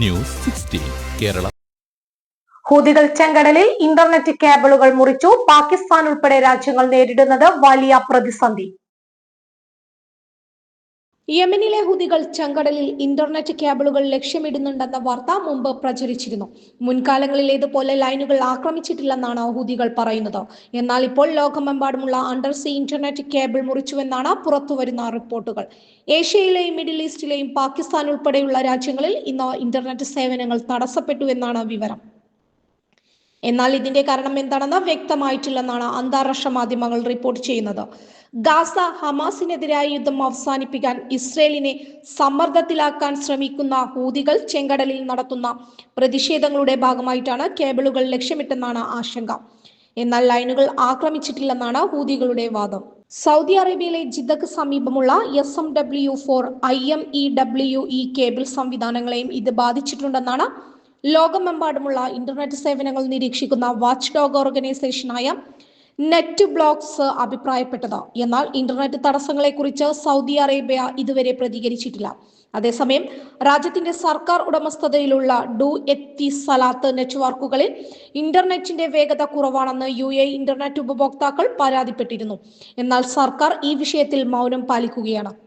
News sixteen Kerala. ഹൂതികൾ ചെങ്കടലിൽ internet കേബിളുകൾ മുറിച്ചു. പാകിസ്ഥാൻ ഉൾപ്പെടെ രാജ്യങ്ങൾ നേരിടുന്നത് വലിയ പ്രതിസന്ധി. യമനിലെ ഹുതികൾ ചങ്കടലിൽ ഇന്റർനെറ്റ് കേബിളുകൾ ലക്ഷ്യമിടുന്നുണ്ടെന്ന വാർത്ത മുമ്പ് പ്രചരിച്ചിരുന്നു. മുൻകാലങ്ങളിൽ ഇതുപോലെ ലൈനുകൾ ആക്രമിച്ചിട്ടില്ലെന്നാണ് ഹുതികൾ പറയുന്നത്. എന്നാൽ ഇപ്പോൾ ലോകമെമ്പാടുമുള്ള അണ്ടർ സീ ഇന്റർനെറ്റ് കേബിൾ മുറിച്ചുവെന്നാണ് പുറത്തുവരുന്ന റിപ്പോർട്ടുകൾ. ഏഷ്യയിലെയും മിഡിൽ ഈസ്റ്റിലെയും പാകിസ്ഥാൻ ഉൾപ്പെടെയുള്ള രാജ്യങ്ങളിൽ ഇന്ന് ഇന്റർനെറ്റ് സേവനങ്ങൾ തടസ്സപ്പെട്ടു എന്നാണ് വിവരം. എന്നാൽ ഇതിന്റെ കാരണം എന്താണെന്ന് വ്യക്തമായിട്ടില്ലെന്നാണ് അന്താരാഷ്ട്ര മാധ്യമങ്ങൾ റിപ്പോർട്ട് ചെയ്യുന്നത്. ഗാസ ഹമാസിനെതിരായ യുദ്ധം അവസാനിപ്പിക്കാൻ ഇസ്രയേലിനെ സമ്മർദ്ദത്തിലാക്കാൻ ശ്രമിക്കുന്ന ഹൂതികൾ ചെങ്കടലിൽ നടത്തുന്ന പ്രതിഷേധങ്ങളുടെ ഭാഗമായിട്ടാണ് കേബിളുകൾ ലക്ഷ്യമിട്ടെന്നാണ് ആശങ്ക. എന്നാൽ ലൈനുകൾ ആക്രമിച്ചിട്ടില്ലെന്നാണ് ഹൂതികളുടെ വാദം. സൗദി അറേബ്യയിലെ ജിദ്ദക്ക് സമീപമുള്ള S M W four I M E W E cable സംവിധാനങ്ങളെയും ഇത് ബാധിച്ചിട്ടുണ്ടെന്നാണ് ലോകമെമ്പാടുമുള്ള ഇന്റർനെറ്റ് സേവനങ്ങൾ നിരീക്ഷിക്കുന്ന വാച്ച് ഡോഗ് ഓർഗനൈസേഷനായ നെറ്റ് ബ്ലോക്സ് അഭിപ്രായപ്പെട്ടത്. എന്നാൽ ഇന്റർനെറ്റ് തടസ്സങ്ങളെക്കുറിച്ച് സൗദി അറേബ്യ ഇതുവരെ പ്രതികരിച്ചിട്ടില്ല. അതേസമയം രാജ്യത്തിന്റെ സർക്കാർ ഉടമസ്ഥതയിലുള്ള ഡു എത്തി സലാത്ത് നെറ്റ്വർക്കുകളിൽ ഇന്റർനെറ്റിന്റെ വേഗത കുറവാണെന്ന് യു എ ഇന്റർനെറ്റ് ഉപഭോക്താക്കൾ പരാതിപ്പെട്ടിരുന്നു. എന്നാൽ സർക്കാർ ഈ വിഷയത്തിൽ മൗനം പാലിക്കുകയാണ്.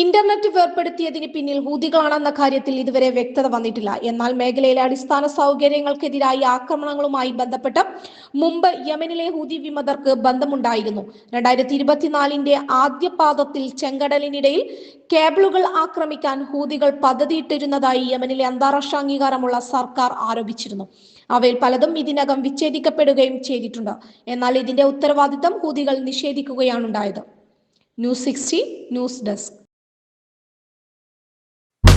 ഇന്റർനെറ്റ് വേർപ്പെടുത്തിയതിന് പിന്നിൽ ഹൂതികളാണെന്ന കാര്യത്തിൽ ഇതുവരെ വ്യക്തത വന്നിട്ടില്ല. എന്നാൽ മേഖലയിലെ അടിസ്ഥാന സൗകര്യങ്ങൾക്കെതിരായി ആക്രമണങ്ങളുമായി ബന്ധപ്പെട്ട് മുമ്പ് യമനിലെ ഹൂതി വിമതർക്ക് ബന്ധമുണ്ടായിരുന്നു. രണ്ടായിരത്തി ഇരുപത്തിനാലിന്റെ ആദ്യ പാദത്തിൽ ചെങ്കടലിനിടയിൽ കേബിളുകൾ ആക്രമിക്കാൻ ഹൂതികൾ പദ്ധതിയിട്ടിരുന്നതായി യമനിലെ അന്താരാഷ്ട്ര അംഗീകാരമുള്ള സർക്കാർ ആരോപിച്ചിരുന്നു. അവയിൽ പലതും ഇതിനകം വിച്ഛേദിക്കപ്പെടുകയും ചെയ്തിട്ടുണ്ട്. എന്നാൽ ഇതിന്റെ ഉത്തരവാദിത്തം ഹൂതികൾ നിഷേധിക്കുകയാണുണ്ടായത് ന്യൂസ് സിക്സ്റ്റി ന്യൂസ് ഡെസ്ക്.